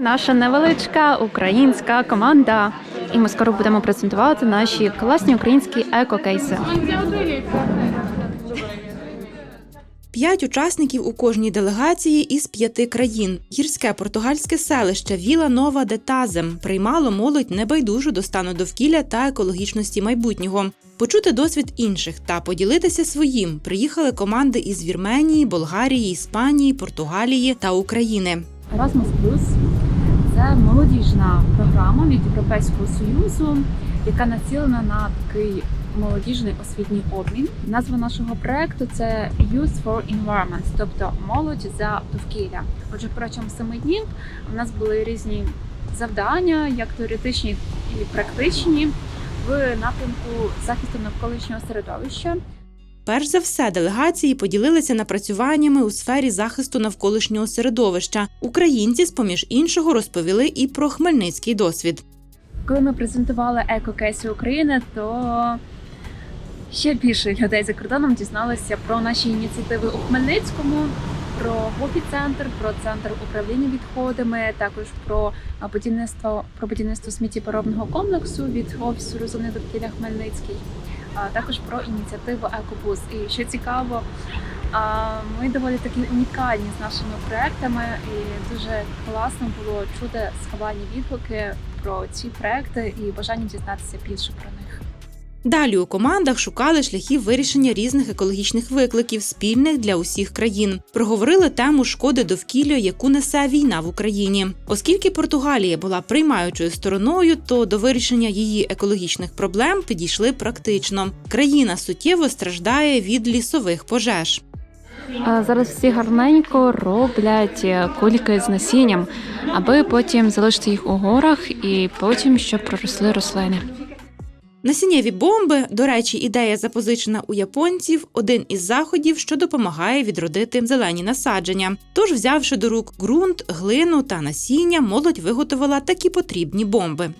Наша невеличка українська команда. І ми скоро будемо презентувати наші класні українські еко-кейси. П'ять учасників у кожній делегації із п'яти країн. Гірське португальське селище Віла Нова де Тазем приймало молодь небайдужу до стану довкілля та екологічності майбутнього. Почути досвід інших та поділитися своїм приїхали команди із Вірменії, Болгарії, Іспанії, Португалії та України. Erasmus Plus – молодіжна програма від Європейського Союзу, яка націлена на такий молодіжний освітній обмін. Назва нашого проекту це Youth for Environment, тобто молодь за довкілля. Отже, протягом семи днів у нас були різні завдання, як теоретичні і практичні, в напрямку захисту навколишнього середовища. Перш за все, делегації поділилися напрацюваннями у сфері захисту навколишнього середовища. Українці, з поміж іншого, розповіли і про хмельницький досвід. Коли ми презентували екокейси України, то ще більше людей за кордоном дізналися про наші ініціативи у Хмельницькому, про гопі-центр, про центр управління відходами, також про будівництво про будівництво сміттєпоробного комплексу від офісу розумних довкілля Хмельницький, також про ініціативу Екобус. І що цікаво, ми доволі такі унікальні з нашими проектами, і дуже класно було чути схвальні відгуки про ці проекти і бажання дізнатися більше про них. Далі у командах шукали шляхів вирішення різних екологічних викликів, спільних для усіх країн. Проговорили тему шкоди довкілля, яку несе війна в Україні. Оскільки Португалія була приймаючою стороною, то до вирішення її екологічних проблем підійшли практично. Країна суттєво страждає від лісових пожеж. Зараз всі гарненько роблять кульки з насінням, аби потім залишити їх у горах і потім щоб проросли рослини. Насіннєві бомби, до речі, ідея запозичена у японців, один із заходів, що допомагає відродити зелені насадження. Тож, взявши до рук ґрунт, глину та насіння, молодь виготовила такі потрібні бомби.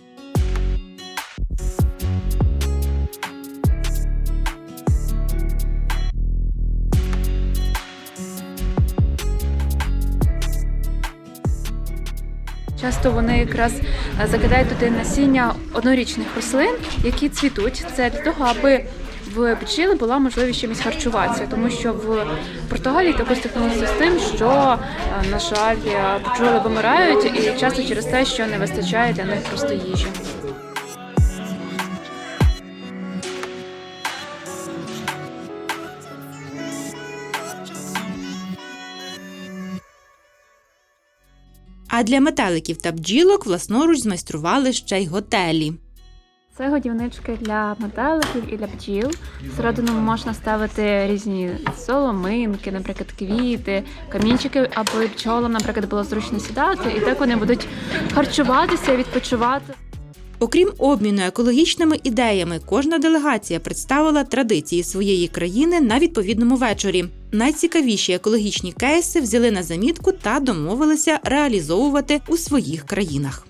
Часто вони якраз е, закидають туди насіння однорічних рослин, які цвітуть. Це для того, аби в бджіли була можливість чимось харчуватися, тому що в Португалії також стикнулися з тим, що е, на жаль бджоли вимирають, і часто через те, що не вистачає для них просто їжі. А для метеликів та бджілок власноруч змайстрували ще й готелі. Це годівнички для метеликів і для бджіл. Всередину можна ставити різні соломинки, наприклад, квіти, камінчики, аби бджолам, наприклад, було зручно сідати, і так вони будуть харчуватися, відпочивати. Окрім обміну екологічними ідеями, кожна делегація представила традиції своєї країни на відповідному вечорі. Найцікавіші екологічні кейси взяли на замітку та домовилися реалізовувати у своїх країнах.